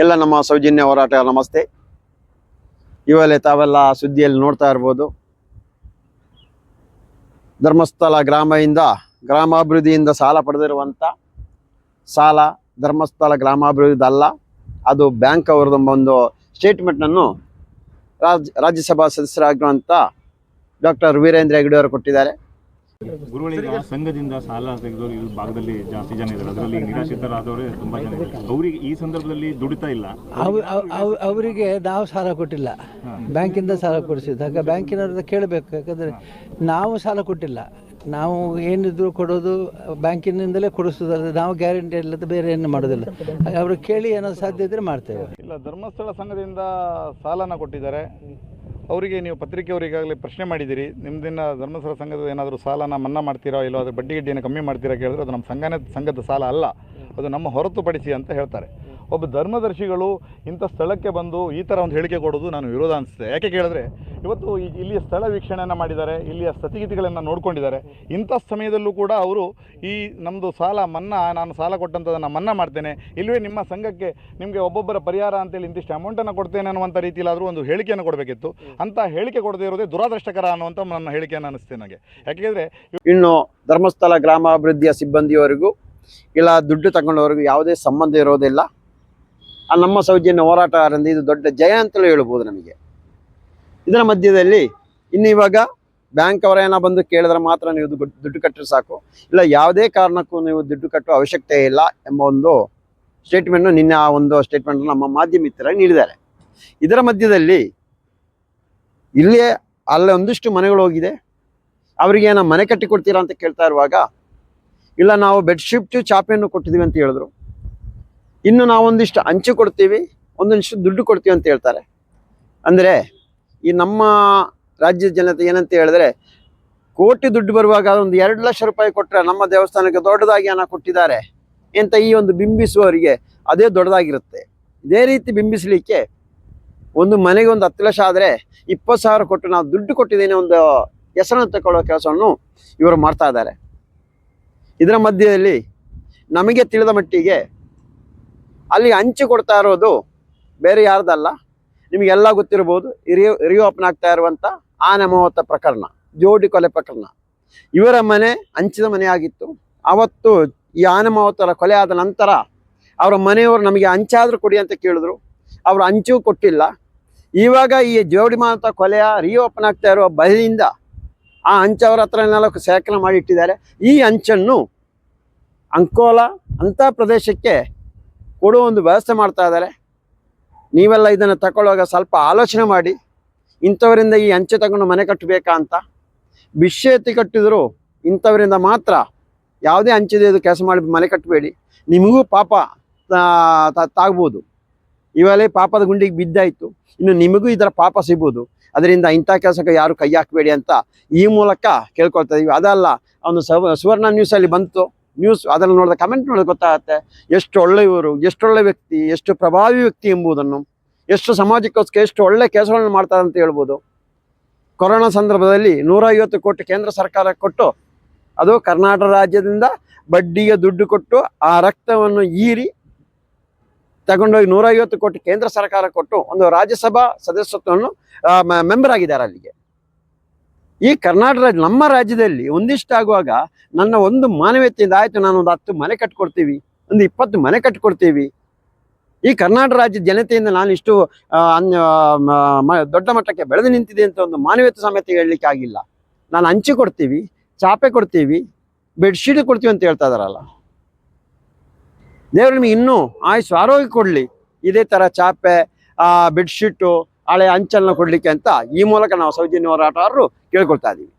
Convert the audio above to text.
ಎಲ್ಲ ನಮ್ಮ ಸೌಜನ್ಯ ಹೋರಾಟ, ನಮಸ್ತೆ. ಇವೆಲ್ಲ ತಾವೆಲ್ಲ ಸುದ್ದಿಯಲ್ಲಿ ನೋಡ್ತಾ ಇರ್ಬೋದು. ಧರ್ಮಸ್ಥಳ ಗ್ರಾಮದಿಂದ, ಗ್ರಾಮಾಭಿವೃದ್ಧಿಯಿಂದ ಸಾಲ ಪಡೆದಿರುವಂಥ ಸಾಲ ಧರ್ಮಸ್ಥಳ ಗ್ರಾಮಾಭಿವೃದ್ಧಿ ಅಲ್ಲ, ಅದು ಬ್ಯಾಂಕ್ ಅವ್ರದ್ದು ಒಂದು ಸ್ಟೇಟ್ಮೆಂಟನ್ನು ರಾಜ್, ರಾಜ್ಯಸಭಾ ಸದಸ್ಯರಾಗಿರುವಂಥ ಡಾಕ್ಟರ್ ವೀರೇಂದ್ರ ಹೆಗ್ಡೆ ಅವರು ಕೊಟ್ಟಿದ್ದಾರೆ. ಗುರುಗಳಿಗೆ ಸಂಘದಿಂದ ಸಾಲ ತೆಗೆದವರು ಈ ಭಾಗದಲ್ಲಿ ಜಾಸ್ತಿ ಜನ ಇದ್ದಾರೆ. ಅದರಲ್ಲಿ ನಿರಾಶ್ರಿತರಾದವರೇ ತುಂಬಾ ಜನ ಇದ್ದಾರೆ. ಅವರಿಗೆ ಈ ಸಂದರ್ಭದಲ್ಲಿ ದುಡಿತಾ ಇಲ್ಲ. ಅವ್- ಅವ್- ಅವ್- ಅವರಿಗೆ ನಾವು ಸಾಲ ಕೊಟ್ಟಿಲ್ಲ. ಬ್ಯಾಂಕಿಂದ ಸಾಲ ಕೊಡಿಸಿದಾಗ ಹಾಗೆ ಬ್ಯಾಂಕಿನವ್ರದ್ದು ಕೇಳಬೇಕು. ಯಾಕಂದರೆ ನಾವು ಸಾಲ ಕೊಟ್ಟಿಲ್ಲ. ನಾವು ಏನಿದ್ರು ಕೊಡೋದು ಬ್ಯಾಂಕಿನಿಂದಲೇ ಕೊಡಿಸೋದಲ್ಲ ನಾವು ಗ್ಯಾರಂಟಿ ಇಲ್ಲದ ಬೇರೆ ಏನು ಮಾಡೋದಿಲ್ಲ. ಹಾಗೆ ಅವರು ಕೇಳಿ ಏನೋ ಸಾಧ್ಯ ಇದ್ದರೆ ಮಾಡ್ತೇವೆ. ಇಲ್ಲ ಧರ್ಮಸ್ಥಳ ಸಂಘದಿಂದ ಸಾಲನ ಕೊಟ್ಟಿದ್ದಾರೆ. ಅವರಿಗೆ ನೀವು ಪತ್ರಿಕೆಯವರು ಈಗಾಗಲೇ ಪ್ರಶ್ನೆ ಮಾಡಿದ್ದೀರಿ. ನಿಮ್ಮದಿನ ಧರ್ಮಸ್ಥಳ ಸಂಘದ ಏನಾದರೂ ಸಾಲನ ಮನ್ನಾ ಮಾಡ್ತೀರಾ? ಇಲ್ಲೋ ಅದ್ರ ಬಡ್ಡಿ ಗಿಡ್ಡಿಯನ್ನು ಕಮ್ಮಿ ಮಾಡ್ತೀರಾ ಕೇಳಿದ್ರೆ ಅದು ನಮ್ಮ ಸಂಘನೇ, ಸಂಘದ ಸಾಲ ಅಲ್ಲ. ಅದು ನಮ್ಮ ಹೊರತುಪಡಿಸಿ ಅಂತ ಹೇಳ್ತಾರೆ. ಒಬ್ಬ ಧರ್ಮದರ್ಶಿಗಳು ಇಂಥ ಸ್ಥಳಕ್ಕೆ ಬಂದು ಈ ಥರ ಒಂದು ಹೇಳಿಕೆ ಕೊಡೋದು ನಾನು ವಿರೋಧ ಅನಿಸುತ್ತೆ. ಯಾಕೆ ಕೇಳಿದ್ರೆ, ಇವತ್ತು ಇಲ್ಲಿಯ ಸ್ಥಳ ವೀಕ್ಷಣೆಯನ್ನು ಮಾಡಿದ್ದಾರೆ, ಇಲ್ಲಿಯ ಸ್ಥಿತಿಗತಿಗಳನ್ನು ನೋಡ್ಕೊಂಡಿದ್ದಾರೆ. ಇಂಥ ಸಮಯದಲ್ಲೂ ಕೂಡ ಅವರು ಈ ನಮ್ಮದು ಸಾಲ ಮನ್ನಾ, ನಾನು ಸಾಲ ಕೊಟ್ಟಂಥದ್ದನ್ನು ಮನ್ನಾ ಮಾಡ್ತೇನೆ. ಇಲ್ಲವೇ ನಿಮ್ಮ ಸಂಘಕ್ಕೆ ನಿಮಗೆ ಒಬ್ಬೊಬ್ಬರ ಪರಿಹಾರ ಅಂತೇಳಿ ಇಂತಿಷ್ಟು ಅಮೌಂಟನ್ನು ಕೊಡ್ತೇನೆ ಅನ್ನುವಂಥ ರೀತಿಯಲ್ಲಾದರೂ ಒಂದು ಹೇಳಿಕೆಯನ್ನು ಕೊಡಬೇಕಿತ್ತು. ಅಂತ ಹೇಳಿಕೆ ಕೊಡದೇ ಇರೋದೇ ದುರಾದೃಷ್ಟಕರ ಅನ್ನುವಂಥ ನನ್ನ ಹೇಳಿಕೆಯನ್ನು ಅನಿಸ್ತೇನೆ ನನಗೆ. ಯಾಕೆಂದರೆ ಇನ್ನು ಧರ್ಮಸ್ಥಳ ಗ್ರಾಮಾಭಿವೃದ್ಧಿಯ ಸಿಬ್ಬಂದಿಯವರಿಗೂ, ಇಲ್ಲ ದುಡ್ಡು ತಗೊಂಡವರಿಗೂ ಯಾವುದೇ ಸಂಬಂಧ ಇರೋದಿಲ್ಲ. ಆ ನಮ್ಮ ಸೌಜನ್ಯ ಹೋರಾಟಗಾರರಿಂದ ಇದು ದೊಡ್ಡ ಜಯ ಅಂತಲೇ ಹೇಳ್ಬೋದು ನಮಗೆ. ಇದರ ಮಧ್ಯದಲ್ಲಿ ಇನ್ನು ಇವಾಗ ಬ್ಯಾಂಕ್ ಅವರೇನ ಬಂದು ಕೇಳಿದ್ರೆ ಮಾತ್ರ ನೀವು ದುಡ್ಡು ಕಟ್ಟರೆ ಸಾಕು. ಇಲ್ಲ, ಯಾವುದೇ ಕಾರಣಕ್ಕೂ ನೀವು ದುಡ್ಡು ಕಟ್ಟುವ ಅವಶ್ಯಕತೆ ಇಲ್ಲ ಎಂಬ ಒಂದು ಸ್ಟೇಟ್ಮೆಂಟ್ನ ನಿನ್ನೆ ಆ ಒಂದು ಸ್ಟೇಟ್ಮೆಂಟ್ ನಮ್ಮ ಮಾಧ್ಯಮ ನೀಡಿದ್ದಾರೆ. ಇದರ ಮಧ್ಯದಲ್ಲಿ ಇಲ್ಲೇ ಅಲ್ಲೇ ಒಂದಿಷ್ಟು ಮನೆಗಳು ಹೋಗಿದೆ. ಅವರಿಗೆ ಏನೋ ಮನೆ ಕಟ್ಟಿ ಕೊಡ್ತೀರಾ ಅಂತ ಕೇಳ್ತಾ ಇರುವಾಗ, ಇಲ್ಲ, ನಾವು ಬೆಡ್ಶೀಟ್ ಚಾಪೆಯನ್ನು ಕೊಟ್ಟಿದ್ದೀವಿ ಅಂತ ಹೇಳಿದ್ರು. ಇನ್ನು ನಾವೊಂದಿಷ್ಟು ಹಂಚು ಕೊಡ್ತೀವಿ, ಒಂದೊಂದಿಷ್ಟು ದುಡ್ಡು ಕೊಡ್ತೀವಿ ಅಂತ ಹೇಳ್ತಾರೆ. ಅಂದರೆ ಈ ನಮ್ಮ ರಾಜ್ಯದ ಜನತೆ ಏನಂತ ಹೇಳಿದ್ರೆ, ಕೋಟಿ ದುಡ್ಡು ಬರುವಾಗ ಒಂದು ಎರಡು ಲಕ್ಷ ರೂಪಾಯಿ ಕೊಟ್ಟರೆ ನಮ್ಮ ದೇವಸ್ಥಾನಕ್ಕೆ ದೊಡ್ಡದಾಗಿ ಹಣ ಕೊಟ್ಟಿದ್ದಾರೆ ಅಂತ ಈ ಒಂದು ಬಿಂಬಿಸುವವರಿಗೆ ಅದೇ ದೊಡ್ಡದಾಗಿರುತ್ತೆ. ಇದೇ ರೀತಿ ಬಿಂಬಿಸಲಿಕ್ಕೆ ಒಂದು ಮನೆಗೆ ಒಂದು ಹತ್ತು ಲಕ್ಷ ಆದರೆ ಇಪ್ಪತ್ತು ಸಾವಿರ ಕೊಟ್ಟು ನಾವು ದುಡ್ಡು ಕೊಟ್ಟಿದ್ದೇನೆ ಒಂದು ಹೆಸರನ್ನು ತಗೊಳ್ಳೋ ಕೆಲಸವನ್ನು ಇವರು ಮಾಡ್ತಾ ಇದ್ದಾರೆ. ಇದರ ಮಧ್ಯದಲ್ಲಿ ನಮಗೆ ತಿಳಿದ ಮಟ್ಟಿಗೆ ಅಲ್ಲಿ ಹಂಚಿ ಕೊಡ್ತಾ ಇರೋದು ಬೇರೆ ಯಾರ್ದಲ್ಲ. ನಿಮಗೆಲ್ಲ ಗೊತ್ತಿರ್ಬೋದು ರಿಯೋ ರಿಯೋಪನ್ ಆಗ್ತಾ ಇರುವಂಥ ಆನೆ ಮೂವತ್ತ ಪ್ರಕರಣ, ಜೋಡಿ ಕೊಲೆ ಪ್ರಕರಣ. ಇವರ ಮನೆ ಹಂಚಿದ ಮನೆ ಆಗಿತ್ತು. ಅವತ್ತು ಈ ಆನೆ ಮಾವತರ ಕೊಲೆ ಆದ ನಂತರ ಅವರ ಮನೆಯವರು ನಮಗೆ ಹಂಚಾದ್ರೂ ಕೊಡಿ ಅಂತ ಕೇಳಿದ್ರು. ಅವರು ಹಂಚು ಕೊಟ್ಟಿಲ್ಲ. ಇವಾಗ ಈ ಜೋಡಿ ಮಾವತ ಕೊಲೆಯ ರಿಯೋಪನ್ ಆಗ್ತಾ ಇರುವ ಭಯದಿಂದ ಆ ಹಂಚವ್ರ ಹತ್ರನೆಲ್ಲ ಸೇಕರಣೆ ಮಾಡಿ ಇಟ್ಟಿದ್ದಾರೆ. ಈ ಹಂಚನ್ನು ಅಂಕೋಲ ಅಂಥ ಪ್ರದೇಶಕ್ಕೆ ಕೊಡುವ ಒಂದು ವ್ಯವಸ್ಥೆ ಮಾಡ್ತಾ ಇದ್ದಾರೆ. ನೀವೆಲ್ಲ ಇದನ್ನು ತಗೊಳ್ಳುವಾಗ ಸ್ವಲ್ಪ ಆಲೋಚನೆ ಮಾಡಿ. ಇಂಥವರಿಂದ ಈ ಅಂಚೆ ತಗೊಂಡು ಮನೆ ಕಟ್ಟಬೇಕಾ ಅಂತ. ಎತ್ತಿ ಕಟ್ಟಿದ್ರು ಇಂಥವರಿಂದ ಮಾತ್ರ ಯಾವುದೇ ಅಂಚೆದು ಕೆಲಸ ಮಾಡಿ ಮನೆ ಕಟ್ಟಬೇಡಿ ನಿಮಗೂ ಪಾಪ ತಾಗ್ಬೋದು. ಇವಾಗಲೇ ಪಾಪದ ಗುಂಡಿಗೆ ಬಿದ್ದಾಯಿತು. ಇನ್ನು ನಿಮಗೂ ಇದರ ಪಾಪ ಸಿಗ್ಬೋದು. ಅದರಿಂದ ಇಂಥ ಕೆಲಸಕ್ಕೆ ಯಾರು ಕೈ ಹಾಕಬೇಡಿ ಅಂತ ಈ ಮೂಲಕ ಕೇಳ್ಕೊಳ್ತಾ ಇದೀವಿ. ಅದಲ್ಲ, ಅವನು ಸವ, ಸುವರ್ಣ ನ್ಯೂಸಲ್ಲಿ ಬಂತು. ನ್ಯೂಸ್ ಅದನ್ನು ನೋಡಿದ ಕಮೆಂಟ್ ನೋಡಿದ ಗೊತ್ತಾಗುತ್ತೆ ಎಷ್ಟು ಒಳ್ಳೆಯವರು ಎಷ್ಟು ಒಳ್ಳೆ ವ್ಯಕ್ತಿ, ಎಷ್ಟು ಪ್ರಭಾವಿ ವ್ಯಕ್ತಿ ಎಂಬುದನ್ನು, ಎಷ್ಟು ಸಮಾಜಕ್ಕೋಸ್ಕರ ಎಷ್ಟು ಒಳ್ಳೆ ಕೆಲಸಗಳನ್ನು ಮಾಡ್ತಾರೆ ಅಂತ ಹೇಳ್ಬೋದು. ಕೊರೋನಾ ಸಂದರ್ಭದಲ್ಲಿ ನೂರೈವತ್ತು ಕೋಟಿ ಕೇಂದ್ರ ಸರ್ಕಾರ ಕೊಟ್ಟು, ಅದು ಕರ್ನಾಟಕ ರಾಜ್ಯದಿಂದ ಬಡ್ಡಿಗೆ ದುಡ್ಡು ಕೊಟ್ಟು ಆ ರಕ್ತವನ್ನು ಹೀರಿ ತಗೊಂಡೋಗಿ ನೂರೈವತ್ತು ಕೋಟಿ ಕೇಂದ್ರ ಸರ್ಕಾರ ಕೊಟ್ಟು ಒಂದು ರಾಜ್ಯಸಭಾ ಸದಸ್ಯತ್ವವನ್ನು ಮೆಂಬರ್ ಆಗಿದ್ದಾರೆ ಅಲ್ಲಿಗೆ. ಈ ಕರ್ನಾಟಕ ರಾಜ್ಯ, ನಮ್ಮ ರಾಜ್ಯದಲ್ಲಿ ಒಂದಿಷ್ಟು ಆಗುವಾಗ ನನ್ನ ಒಂದು ಮಾನವೀಯತೆಯಿಂದ ಆಯ್ತು ನಾನು ಒಂದು ಹತ್ತು ಮನೆ ಕಟ್ಕೊಡ್ತೀವಿ, ಒಂದು ಇಪ್ಪತ್ತು ಮನೆ ಕಟ್ಕೊಡ್ತೀವಿ. ಈ ಕರ್ನಾಟಕ ರಾಜ್ಯದ ಜನತೆಯಿಂದ ನಾನು ಇಷ್ಟು ದೊಡ್ಡ ಮಟ್ಟಕ್ಕೆ ಬೆಳೆದು ನಿಂತಿದೆ ಅಂತ ಒಂದು ಮಾನವೀಯತೆ ಸಮೇತ ಹೇಳಲಿಕ್ಕೆ ಆಗಿಲ್ಲ. ನಾನು ಹಂಚಿ ಕೊಡ್ತೀವಿ, ಚಾಪೆ ಕೊಡ್ತೀವಿ ಬೆಡ್ಶೀಟ್ ಕೊಡ್ತೀವಿ ಅಂತ ಹೇಳ್ತಾ ಇದಾರಲ್ಲ. ದೇವರು ನಿಮಗೆ ಇನ್ನೂ ಆಯುಷ್ ಆರೋಗ್ಯ ಕೊಡಲಿ. ಇದೇ ಥರ ಚಾಪೆ ಬೆಡ್ಶೀಟು ಹಳೆ ಹಂಚನ್ನ ಕೊಡಲಿಕ್ಕೆ ಅಂತ ಈ ಮೂಲಕ ನಾವು ಸೌಜನ್ಯ ಹೋರಾಟಗಾರರು ಕೇಳ್ಕೊಳ್ತಾ ಇದ್ದೀವಿ